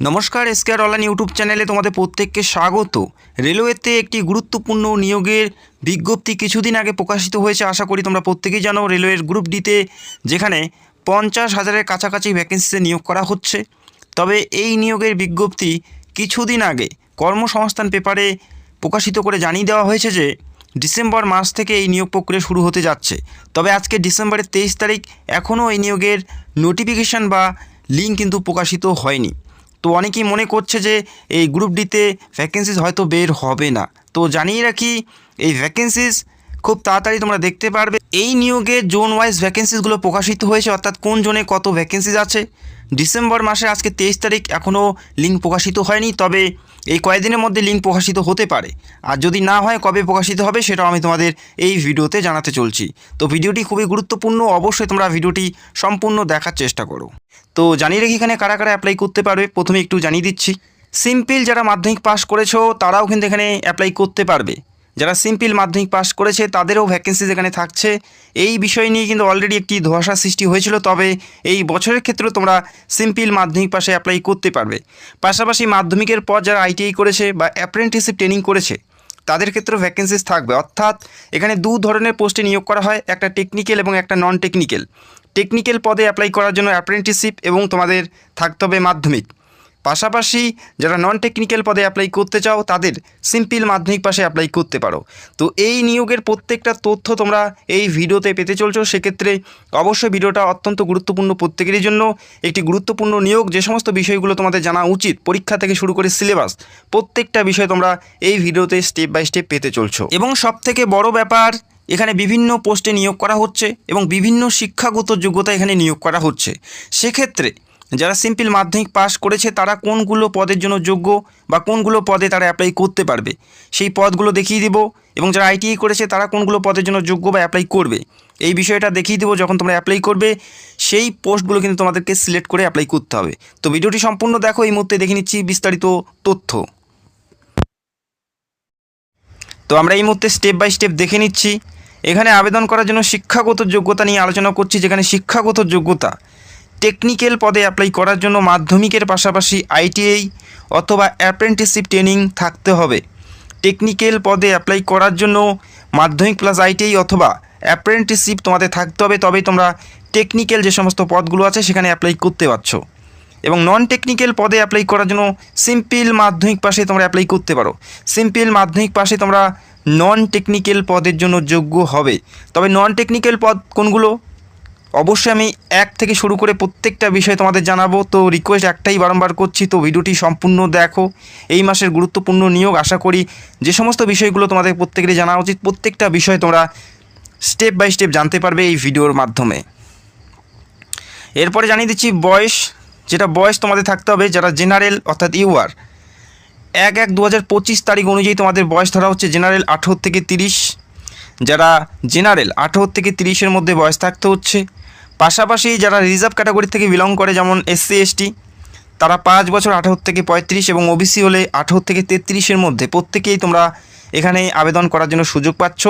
নমস্কার এসকেআর online YouTube চ্যানেলে তোমাদের প্রত্যেককে স্বাগত। রেলওয়েতে একটি গুরুত্বপূর্ণ নিয়োগের বিজ্ঞপ্তি কিছুদিন আগে প্রকাশিত হয়েছে, আশা করি তোমরা প্রত্যেকেই জানো রেলওয়ের গ্রুপ ডিতে, যেখানে পঞ্চাশ হাজারের কাছাকাছি ভ্যাকেন্সিতে নিয়োগ করা হচ্ছে। তবে এই নিয়োগের বিজ্ঞপ্তি কিছুদিন আগে কর্মসংস্থান পেপারে প্রকাশিত করে জানিয়ে দেওয়া হয়েছে যে, ডিসেম্বর মাস থেকে এই নিয়োগ প্রক্রিয়া শুরু হতে যাচ্ছে। তবে আজকে ডিসেম্বরের তেইশ তারিখ এখনও এই নিয়োগের নোটিফিকেশান বা লিঙ্ক কিন্তু প্রকাশিত হয়নি। তো অনেকেই মনে করছে যে এই গ্রুপ ডিতে ভ্যাকেন্সিস হয়তো বের হবে না। তো জানিয়ে রাখি, এই ভ্যাকেন্সিস খুব তাড়াতাড়ি তোমরা দেখতে পারবে। এই নিয়োগে জোন ওয়াইজ ভ্যাকেন্সিসগুলো প্রকাশিত হয়েছে, অর্থাৎ কোন জোনে কত ভ্যাকেন্সিস আছে ডিসেম্বর মাসে আজকে তেইশ তারিখ এখনও লিঙ্ক প্রকাশিত হয়নি, তবে এই কয়েকদিনের মধ্যে লিঙ্ক প্রকাশিত হতে পারে। আর যদি না হয়, কবে প্রকাশিত হবে সেটাও আমি তোমাদের এই ভিডিওতে জানাতে চলছি। তো ভিডিওটি খুবই গুরুত্বপূর্ণ, অবশ্যই তোমরা ভিডিওটি সম্পূর্ণ দেখার চেষ্টা করো। তো জানিয়ে রেখে এখানে কারা কারা অ্যাপ্লাই করতে পারবে, প্রথমে একটু জানিয়ে দিচ্ছি। সিম্পল যারা মাধ্যমিক পাস করেছ, তারাও কিন্তু এখানে অ্যাপ্লাই করতে পারবে। যারা সিম্পল মাধ্যমিক পাস করেছে, তাদেরও ভ্যাকেন্সিজ এখানে থাকছে, এই বিষয় নিয়ে কিন্তু অলরেডি একটি ধোঁয়াশা সৃষ্টি হয়েছিল। তবে এই বছরের ক্ষেত্রে তোমরা সিম্পল মাধ্যমিক পাশে অ্যাপ্লাই করতে পারবে। পাশাপাশি মাধ্যমিকের পর যারা আইটিআই করেছে বা অ্যাপ্রেন্টিসশিপ ট্রেনিং করেছে, তাদের ক্ষেত্রেও ভ্যাকেন্সিস থাকবে। অর্থাৎ এখানে দু ধরনের পোস্টে নিয়োগ করা হয়, একটা টেকনিক্যাল এবং একটা নন টেকনিক্যাল টেকনিক্যাল পদে অ্যাপ্লাই করার জন্য অ্যাপ্রেন্টিসশিপ এবং তোমাদের থাকতে হবে মাধ্যমিক। পাশাপাশি যারা নন টেকনিক্যাল পদে অ্যাপ্লাই করতে চাও, তাদের সিম্পল মাধ্যমিক পাশে অ্যাপ্লাই করতে পারো। তো এই নিয়োগের প্রত্যেকটা তথ্য তোমরা এই ভিডিওতে পেতে চলছো। সেক্ষেত্রে অবশ্যই ভিডিওটা অত্যন্ত গুরুত্বপূর্ণ প্রত্যেকেরই জন্য। একটি গুরুত্বপূর্ণ নিয়োগ, যে সমস্ত বিষয়গুলো তোমাদের জানা উচিত, পরীক্ষা থেকে শুরু করে সিলেবাস প্রত্যেকটা বিষয় তোমরা এই ভিডিওতে স্টেপ বাই স্টেপ পেতে চলছো। এবং সবথেকে বড় ব্যাপার, এখানে বিভিন্ন পোস্টে নিয়োগ করা হচ্ছে এবং বিভিন্ন শিক্ষাগত যোগ্যতা এখানে নিয়োগ করা হচ্ছে। সেক্ষেত্রে যারা সিম্পল মাধ্যমিক পাস করেছে, তারা কোনগুলো পদের জন্য যোগ্য বা কোনগুলো পদে তারা অ্যাপ্লাই করতে পারবে? সেই পদগুলো দেখিয়ে দিব এবং যারা আইটিআই করেছে, তারা কোনগুলো পদের জন্য যোগ্য বা অ্যাপ্লাই করবে? এই বিষয়টা দেখিয়ে দেবো যখন তোমরা অ্যাপ্লাই করবে, সেই পোস্টগুলো কিন্তু তোমাদেরকে সিলেক্ট করে অ্যাপ্লাই করতে হবে। তো ভিডিওটি সম্পূর্ণ দেখো, এই মুহূর্তে দেখে নিচ্ছি বিস্তারিত তথ্য। তো আমরা এই মুহূর্তে স্টেপ বাই স্টেপ দেখে নিচ্ছি। এখানে আবেদন করার জন্য শিক্ষাগত যোগ্যতা নিয়ে আলোচনা করছি, যেখানে শিক্ষাগত যোগ্যতা টেকনিক্যাল পদে অ্যাপ্লাই করার জন্য মাধ্যমিকের পাশাপাশি আইটিআই অথবা অ্যাপ্রেন্টিসশিপ ট্রেনিং থাকতে হবে। টেকনিক্যাল পদে অ্যাপ্লাই করার জন্য মাধ্যমিক প্লাস আইটিআই অথবা অ্যাপ্রেন্টিসশিপ তোমাদের থাকতে হবে, তবেই তোমরা টেকনিক্যাল যে সমস্ত পদগুলো আছে সেখানে অ্যাপ্লাই করতে পারছ। এবং নন টেকনিক্যাল পদে অ্যাপ্লাই করার জন্য সিম্পল মাধ্যমিক পাশে তোমরা অ্যাপ্লাই করতে পারো। সিম্পল মাধ্যমিক পাশে তোমরা নন টেকনিক্যাল পদের জন্য যোগ্য হবে। তবে নন টেকনিক্যাল পদ কোনগুলো? অবশ্যই আমি এক থেকে শুরু করে প্রত্যেকটা বিষয় তোমাদের জানাব। তো রিকোয়েস্ট একটাই বারংবার করছি, তো ভিডিওটি সম্পূর্ণ দেখো। এই মাসের গুরুত্বপূর্ণ নিয়োগ, আশা করি যে সমস্ত বিষয়গুলো তোমাদের প্রত্যেকেরই জানা উচিত। প্রত্যেকটা বিষয় তোমরা স্টেপ বাই স্টেপ জানতে পারবে এই ভিডিওর মাধ্যমে। এরপরে জানিয়ে দিচ্ছি বয়স, যেটা বয়স তোমাদের থাকতে হবে, যারা জেনারেল অর্থাৎ ইউআর। এক এক দু হাজার তারিখ অনুযায়ী তোমাদের বয়স ধরা হচ্ছে জেনারেল আঠেরো থেকে তিরিশ। যারা জেনারেল আঠেরো থেকে তিরিশের মধ্যে বয়স থাকতে হচ্ছে পাশাপাশি যারা রিজার্ভ ক্যাটাগরি থেকে বিলং করে, যেমন এসসি এসটি তারা পাঁচ বছর আঠারো থেকে পঁয়ত্রিশ এবং ওবিসি হলে আঠারো থেকে তেত্রিশের মধ্যে প্রত্যেকেই তোমরা এখানে আবেদন করার জন্য সুযোগ পাচ্ছ।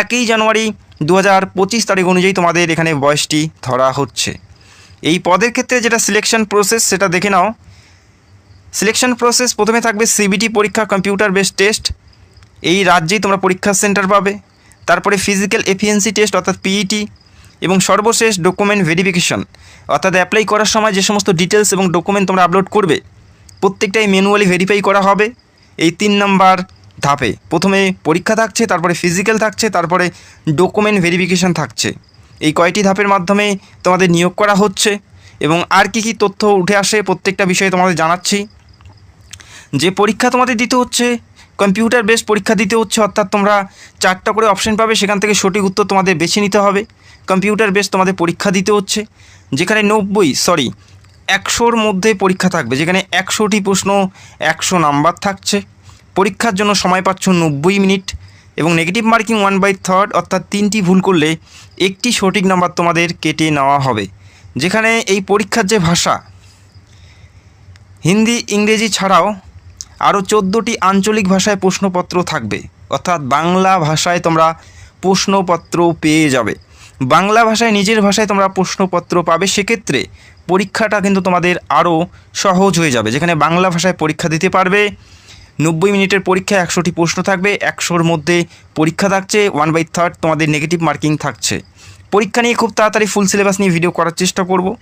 একই জানুয়ারি দু হাজার পঁচিশ তারিখ অনুযায়ী তোমাদের এখানে বয়সটি ধরা হচ্ছে। এই পদের ক্ষেত্রে যেটা সিলেকশন প্রসেস সেটা দেখে নাও। সিলেকশন প্রসেস প্রথমে থাকবে সিবিটি পরীক্ষা কম্পিউটার বেসড টেস্ট এই রাজ্যেই তোমরা পরীক্ষার সেন্টার পাবে। তারপরে ফিজিক্যাল এফিয়েন্সি টেস্ট অর্থাৎ পিইটি এবং সর্বশেষ ডকুমেন্ট ভেরিফিকেশন অর্থাৎ অ্যাপ্লাই করার সময় যে সমস্ত ডিটেলস এবং ডকুমেন্ট তোমরা আপলোড করবে, প্রত্যেকটাই ম্যানুয়ালি ভেরিফাই করা হবে। এই তিন নাম্বার ধাপে প্রথমে পরীক্ষা থাকছে, তারপরে ফিজিক্যাল থাকছে, তারপরে ডকুমেন্ট ভেরিফিকেশন থাকছে। এই কয়টি ধাপের মাধ্যমে তোমাদের নিয়োগ করা হচ্ছে এবং আর কি কি তথ্য উঠে আসে প্রত্যেকটা বিষয়ে তোমাদের জানাচ্ছি। যে পরীক্ষা তোমাদের দিতে হচ্ছে কম্পিউটার বেস পরীক্ষা দিতে হচ্ছে, অর্থাৎ তোমরা চারটা করে অপশন পাবে, সেখান থেকে সঠিক উত্তর তোমাদের বেছে নিতে হবে। কম্পিউটার বেস তোমাদের পরীক্ষা দিতে হচ্ছে। যেখানে নব্বই সরি একশোর মধ্যে পরীক্ষা থাকবে। যেখানে একশোটি প্রশ্ন, একশো নাম্বার থাকছে। পরীক্ষার জন্য সময় পাচ্ছ নব্বই মিনিট এবং negative marking one by third অর্থাৎ তিনটি ভুল করলে একটি সঠিক নাম্বার তোমাদের কেটে নেওয়া হবে। যেখানে এই পরীক্ষার যে ভাষা, হিন্দি, ইংরেজি ছাড়াও আরও চোদ্দোটি আঞ্চলিক ভাষায় প্রশ্নপত্র থাকবে। অর্থাৎ বাংলা ভাষায় তোমরা প্রশ্নপত্র পেয়ে যাবে। বাংলা ভাষায়, নিজের ভাষায় তোমরা প্রশ্নপত্র পাবে, সেক্ষেত্রে পরীক্ষাটা কিন্তু তোমাদের আরও সহজ হয়ে যাবে। যেখানে বাংলা ভাষায় পরীক্ষা দিতে পারবে, নব্বই মিনিটের পরীক্ষায় একশোটি প্রশ্ন থাকবে, একশোর মধ্যে পরীক্ষা থাকছে ওয়ান বাই থার্ড তোমাদের নেগেটিভ মার্কিং থাকছে। পরীক্ষা নিয়ে খুব তাড়াতাড়ি ফুল সিলেবাস নিয়ে ভিডিও করার চেষ্টা করব।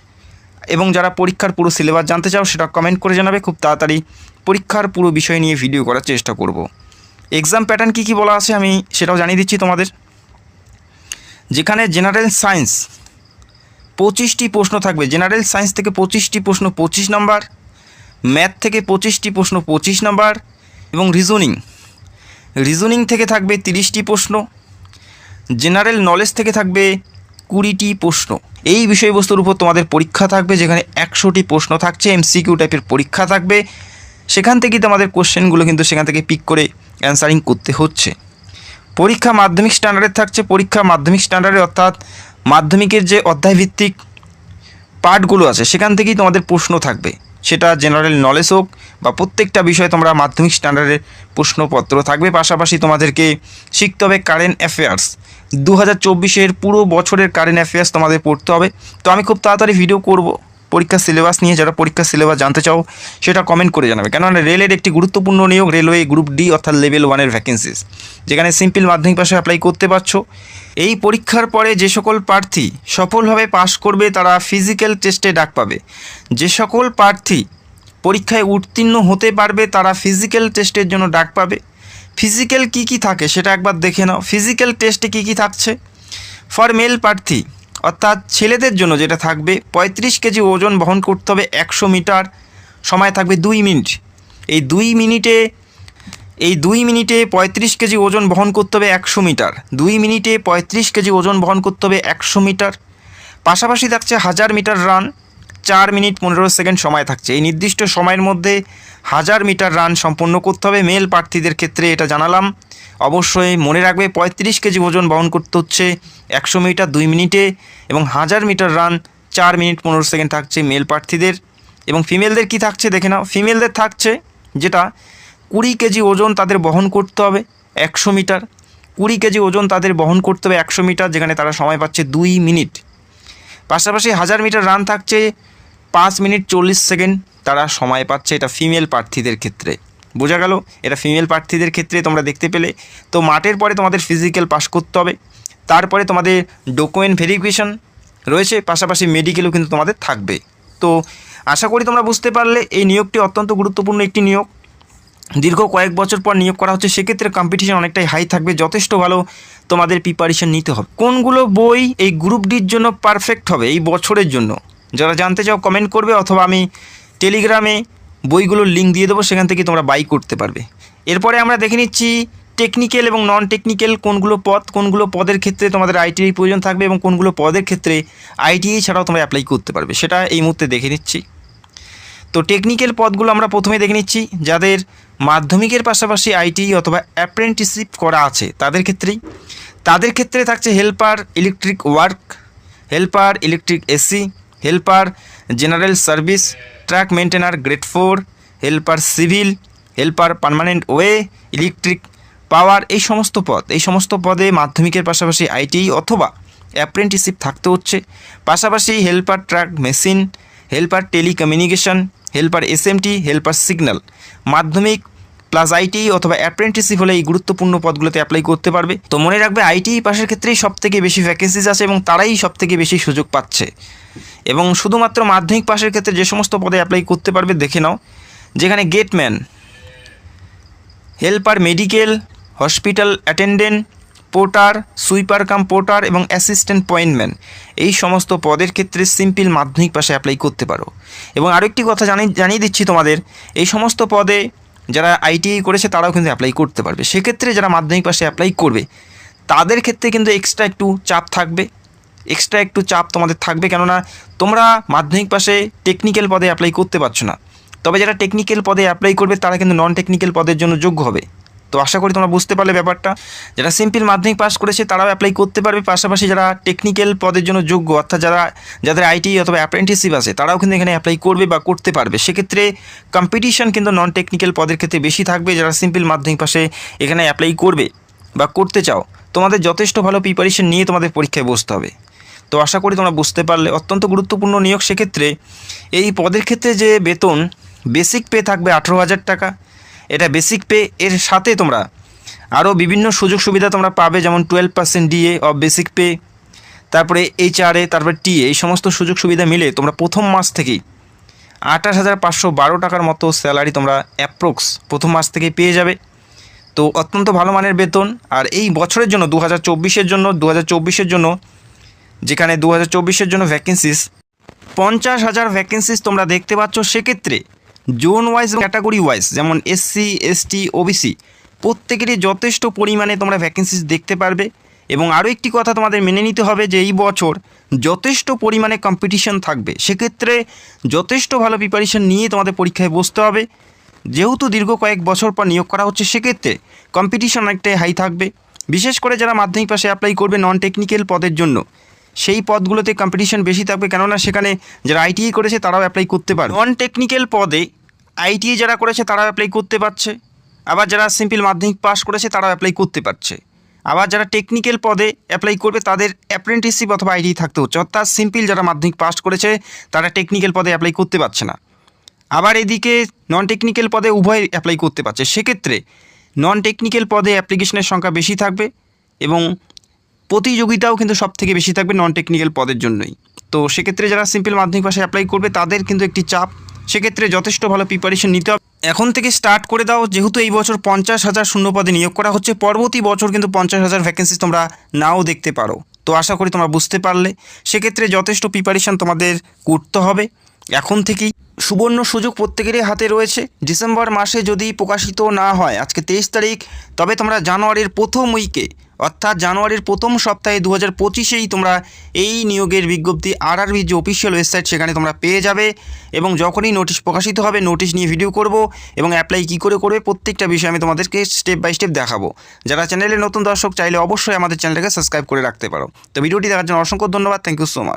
এবং যারা পরীক্ষার পুরো সিলেবাস জানতে চাও, সেটা কমেন্ট করে জানাবে, খুব তাড়াতাড়ি পরীক্ষার পুরো বিষয় নিয়ে ভিডিও করার চেষ্টা করব। এক্সাম প্যাটার্ন কী কী বলা আছে আমি সেটাও জানিয়ে দিচ্ছি তোমাদের। যেখানে জেনারেল সায়েন্স পঁচিশটি প্রশ্ন থাকবে। জেনারেল সায়েন্স থেকে পঁচিশটি প্রশ্ন পঁচিশ নাম্বার, ম্যাথ থেকে পঁচিশটি প্রশ্ন পঁচিশ নাম্বার এবং রিজনিং। রিজনিং থেকে থাকবে তিরিশটি প্রশ্ন, জেনারেল নলেজ থেকে থাকবে কুড়িটি প্রশ্ন। এই বিষয়বস্তুর উপর তোমাদের পরীক্ষা থাকবে, যেখানে একশোটি প্রশ্ন থাকছে, এমসিকিউ টাইপের পরীক্ষা থাকবে। সেখান থেকেই তোমাদের কোশ্চেনগুলো কিন্তু সেখান থেকে পিক করে অ্যান্সারিং করতে হচ্ছে। পরীক্ষা মাধ্যমিক স্ট্যান্ডার্ডের থাকছে। পরীক্ষা মাধ্যমিক স্ট্যান্ডার্ডে অর্থাৎ মাধ্যমিকের যে অধ্যায়ভিত্তিক পার্টগুলো আছে, সেখান থেকেই তোমাদের প্রশ্ন থাকবে। সেটা জেনারেল নলেজ হোক বা প্রত্যেকটা বিষয়ে তোমরা মাধ্যমিক স্ট্যান্ডার্ডের প্রশ্নপত্র থাকবে। পাশাপাশি তোমাদেরকে শিখতে হবে কারেন্ট অ্যাফেয়ার্স দু হাজার পুরো বছরের কারেন্ট অ্যাফেয়ার্স তোমাদের পড়তে হবে। তো আমি খুব তাড়াতাড়ি ভিডিও করব। পরীক্ষার সিলেবাস নিয়ে যারা পরীক্ষার সিলেবাস জানতে চাও, সেটা কমেন্ট করে জানাবে। কেননা রেলের একটি গুরুত্বপূর্ণ নিয়োগ রেলওয়ে গ্রুপ ডি অর্থাৎ লেভেল ওয়ানের ভ্যাকেন্সিস যেখানে সিম্পল মাধ্যমিক পাশে অ্যাপ্লাই করতে পারছ। এই পরীক্ষার পরে যে সকল প্রার্থী সফলভাবে পাশ করবে, তারা ফিজিক্যাল টেস্টে ডাক পাবে। যে সকল প্রার্থী পরীক্ষায় উত্তীর্ণ হতে পারবে, তারা ফিজিক্যাল টেস্টের জন্য ডাক পাবে। ফিজিক্যাল কী কী থাকে, সেটা একবার দেখে নাও। ফিজিক্যাল টেস্টে কী কী থাকছে? ফর মেল প্রার্থী অর্থাৎ ছেলেদের জন্য যেটা থাকবে, পঁয়ত্রিশ কেজি ওজন বহন করতে হবে একশো মিটার, সময় থাকবে দুই মিনিট। এই দুই মিনিটে, এই দুই মিনিটে পঁয়ত্রিশ কেজি ওজন বহন করতে হবে একশো মিটার। দুই মিনিটে পঁয়ত্রিশ কেজি ওজন বহন করতে হবে একশো মিটার। পাশাপাশি থাকছে হাজার মিটার রান, চার মিনিট পনেরো সেকেন্ড সময় থাকছে। এই নির্দিষ্ট সময়ের মধ্যে হাজার মিটার রান সম্পন্ন করতে হবে। মেল প্রার্থীদের ক্ষেত্রে এটা জানালাম। অবশ্যই মনে রাখবে, পঁয়ত্রিশ কেজি ওজন বহন করতে হচ্ছে একশো মিটার দুই মিনিটে এবং হাজার মিটার রান চার মিনিট পনেরো সেকেন্ড থাকছে মেল প্রার্থীদের। এবং ফিমেলদের কি থাকছে দেখে নাও। ফিমেলদের থাকছে যেটা কুড়ি কেজি ওজন তাদের বহন করতে হবে একশো মিটার। কুড়ি কেজি ওজন তাদের বহন করতে হবে একশো মিটার, যেখানে তারা সময় পাচ্ছে দুই মিনিট। পাশাপাশি হাজার মিটার রান থাকছে পাঁচ মিনিট চল্লিশ সেকেন্ড। তারা সময় পাচ্ছে এটা ফিমেল প্রার্থীদের ক্ষেত্রে। বোঝা গেল? এটা ফিমেল প্রার্থীদের ক্ষেত্রে তোমরা দেখতে পেলে। তো মাঠের পরে তোমাদের ফিজিক্যাল পাস করতে হবে। তারপরে তোমাদের ডকুমেন্ট ভেরিফিকেশন রয়েছে। পাশাপাশি মেডিকেলও কিন্তু তোমাদের থাকবে। তো আশা করি তোমরা বুঝতে পারলে এই নিয়োগটি অত্যন্ত গুরুত্বপূর্ণ একটি নিয়োগ। দীর্ঘ কয়েক বছর পর নিয়োগ করা হচ্ছে। সেক্ষেত্রে কম্পিটিশন অনেকটাই হাই থাকবে। যথেষ্ট ভালো তোমাদের প্রিপারেশন নিতে হবে। কোনগুলো বই এই গ্রুপ ডির জন্য পারফেক্ট হবে এই বছরের জন্য? যারা জানতে চাও কমেন্ট করবে অথবা আমি টেলিগ্রামে বইগুলোর লিঙ্ক দিয়ে দেবো, সেখান থেকে তোমরা বাই করতে পারবে। এরপরে আমরা দেখে নিচ্ছি টেকনিক্যাল এবং নন টেকনিক্যাল কোনগুলো পদ, কোনগুলো পদের ক্ষেত্রে তোমাদের আইটিআই প্রয়োজন থাকবে এবং কোনগুলো পদের ক্ষেত্রে আইটিআই ছাড়াও তোমরা অ্যাপ্লাই করতে পারবে। সেটা এই মুহূর্তে দেখে নিচ্ছি। তো টেকনিক্যাল পদগুলো আমরা প্রথমে দেখে নিচ্ছি, যাদের মাধ্যমিকের পাশাপাশি আইটি অথবা অ্যাপ্রেন্টিসশিপ করা আছে, তাদের ক্ষেত্রেই। তাদের ক্ষেত্রে থাকছে helper electric work helper electric AC helper general service track maintainer grade four helper civil helper permanent way electric power এই সমস্ত পদ। এই সমস্ত পদে মাধ্যমিকের পাশাপাশি আইটিআই অথবা অ্যাপ্রেন্টিসশিপ থাকতে হচ্ছে। পাশাপাশি helper track machine helper telecommunication helper SMT helper signal মাধ্যমিক প্লাস আইটি অথবা অ্যাপ্রেন্টিসশিপ হলে এই গুরুত্বপূর্ণ পদগুলোতে অ্যাপ্লাই করতে পারবে। তো মনে রাখবে আইটি পাশের ক্ষেত্রেই সব থেকে বেশি ভ্যাকেন্সিজ আছে এবং তারাই সব থেকে বেশি সুযোগ পাচ্ছে। এবং শুধুমাত্র মাধ্যমিক পাশের ক্ষেত্রে যে সমস্ত পদে অ্যাপ্লাই করতে পারবে, দেখে নাও, যেখানে gateman helper medical hospital attendant porter sweeper cum porter এবং অ্যাসিস্ট্যান্ট পয়েন্টম্যান এই সমস্ত পদের ক্ষেত্রে সিম্পল মাধ্যমিক পাশে অ্যাপ্লাই করতে পারো। এবং আরেকটি কথা জানি জানিয়ে দিচ্ছি তোমাদের, এই সমস্ত পদে যারা আইটিআই করেছে তারাও কিন্তু অ্যাপ্লাই করতে পারবে। সেক্ষেত্রে যারা মাধ্যমিক পাশে অ্যাপ্লাই করবে, তাদের ক্ষেত্রে কিন্তু এক্সট্রা একটু চাপ থাকবে। এক্সট্রা একটু চাপ তোমাদের থাকবে কেননা তোমরা মাধ্যমিক পাশে টেকনিক্যাল পদে অ্যাপ্লাই করতে পারছ না। তবে যারা টেকনিক্যাল পদে অ্যাপ্লাই করবে, তারা কিন্তু নন টেকনিক্যাল পদের জন্য যোগ্য হবে। তো আশা করি তোমরা বুঝতে পারলে ব্যাপারটা। যারা সিম্পল মাধ্যমিক পাস করেছে, তারাও অ্যাপ্লাই করতে পারবে। পাশাপাশি যারা টেকনিক্যাল পদের জন্য যোগ্য, অর্থাৎ যারা, যাদের আইটি অথবা অ্যাপ্রেন্টিসশিপ আছে, তারাও কিন্তু এখানে অ্যাপ্লাই করবে বা করতে পারবে। সেক্ষেত্রে কম্পিটিশন কিন্তু নন টেকনিক্যাল পদের ক্ষেত্রে বেশি থাকবে। যারা সিম্পল মাধ্যমিক পাশে এখানে অ্যাপ্লাই করবে বা করতে চাও, তোমাদের যথেষ্ট ভালো প্রিপারেশন নিয়ে তোমাদের পরীক্ষায় বসতে হবে। তো আশা করি তোমরা বুঝতে পারলে। অত্যন্ত গুরুত্বপূর্ণ নিয়োগ। সেক্ষেত্রে এই পদের ক্ষেত্রে যে বেতন বেসিক পে থাকবে আঠেরো হাজার টাকা। এটা বেসিক পে এর সাথে তোমরা আরও বিভিন্ন সুযোগ সুবিধা তোমরা পাবে, যেমন twelve percent DA of basic pay তারপরে এইচআরএ তারপরে টিএ এই সমস্ত সুযোগ সুবিধা মিলে তোমরা প্রথম মাস থেকেই আঠাশ হাজার পাঁচশো বারো টাকার মতো স্যালারি তোমরা অ্যাপ্রক্স প্রথম মাস থেকে পেয়ে যাবে। তো অত্যন্ত ভালো মানের বেতন, আর এই বছরের জন্য দু হাজার জন্য দু হাজার জন্য, যেখানে দু হাজার জন্য ভ্যাকেন্সিস পঞ্চাশ হাজার ভ্যাকেন্সিস তোমরা দেখতে পাচ্ছ সেক্ষেত্রে জোন ওয়াইজ ক্যাটাগরি ওয়াইজ, যেমন এসসি এসটি ওবিসি প্রত্যেকেরই যথেষ্ট পরিমাণে তোমরা ভ্যাকেন্সিস দেখতে পারবে। এবং আরও একটি কথা তোমাদের মেনে নিতে হবে যে এই বছর যথেষ্ট পরিমাণে কম্পিটিশন থাকবে। সেক্ষেত্রে যথেষ্ট ভালো প্রিপারেশন নিয়ে তোমাদের পরীক্ষায় বসতে হবে। যেহেতু দীর্ঘ কয়েক বছর পর নিয়োগ করা হচ্ছে, সেক্ষেত্রে কম্পিটিশন অনেকটাই হাই থাকবে। বিশেষ করে যারা মাধ্যমিক পাশে অ্যাপ্লাই করবে নন টেকনিক্যাল পদের জন্য, সেই পদগুলোতে কম্পিটিশন বেশি থাকবে। কেননা সেখানে যারা আইটিআই করেছে, তারাও অ্যাপ্লাই করতে পারে নন টেকনিক্যাল পদে আইটিআই যারা করেছে তারাও অ্যাপ্লাই করতে পারছে। আবার যারা সিম্পল মাধ্যমিক পাস করেছে তারাও অ্যাপ্লাই করতে পারছে। আবার যারা টেকনিক্যাল পদে অ্যাপ্লাই করবে তাদের অ্যাপ্রেন্টিসশিপ অথবা আইটিআই থাকতে হচ্ছে। অর্থাৎ সিম্পল যারা মাধ্যমিক পাস করেছে তারা টেকনিক্যাল পদে অ্যাপ্লাই করতে পারছে না। আবার এদিকে নন টেকনিক্যাল পদে উভয় অ্যাপ্লাই করতে পারছে। সেক্ষেত্রে নন টেকনিক্যাল পদে অ্যাপ্লিকেশনের সংখ্যা বেশি থাকবে এবং প্রতিযোগিতাও কিন্তু সব থেকে বেশি থাকবে নন টেকনিক্যাল পদের জন্যই। তো সেক্ষেত্রে যারা সিম্পল মাধ্যমিক পাশে অ্যাপ্লাই করবে তাদের কিন্তু একটি চাপ সেক্ষেত্রে যথেষ্ট ভালো প্রিপারেশন নিতে হবে। এখন থেকে স্টার্ট করে দাও, যেহেতু এই বছর পঞ্চাশ হাজার শূন্য পদে নিয়োগ করা হচ্ছে, পরবর্তী বছর কিন্তু পঞ্চাশ হাজার ভ্যাকেন্সি তোমরা নাও দেখতে পারো। তো আশা করি তোমরা বুঝতে পারলে। সেক্ষেত্রে যথেষ্ট প্রিপারেশন তোমাদের করতে হবে। এখন থেকেই সুবর্ণ সুযোগ প্রত্যেকেরই হাতে রয়েছে। ডিসেম্বর মাসে যদি প্রকাশিত না হয়, আজকে তেইশ তারিখ, তবে তোমরা জানুয়ারির প্রথম উইকে অর্থাৎ জানুয়ারির প্রথম সপ্তাহে দু হাজার পঁচিশেই তোমরা এই নিয়োগের বিজ্ঞপ্তি আর আরবি যে অফিসিয়াল ওয়েবসাইট সেখানে তোমরা পেয়ে যাবে এবং যখনই নোটিশ প্রকাশিত হবে নোটিশ নিয়ে ভিডিও করব এবং অ্যাপ্লাই কী করে করবে প্রত্যেকটা বিষয়ে আমি তোমাদেরকে স্টেপ বাই স্টেপ দেখাবো। যারা চ্যানেলে নতুন দর্শক, চাইলে অবশ্যই আমাদের চ্যানেলটাকে সাবস্ক্রাইব করে রাখতে পারো। তো ভিডিওটি দেখার জন্য অসংখ্য ধন্যবাদ। Thank you so much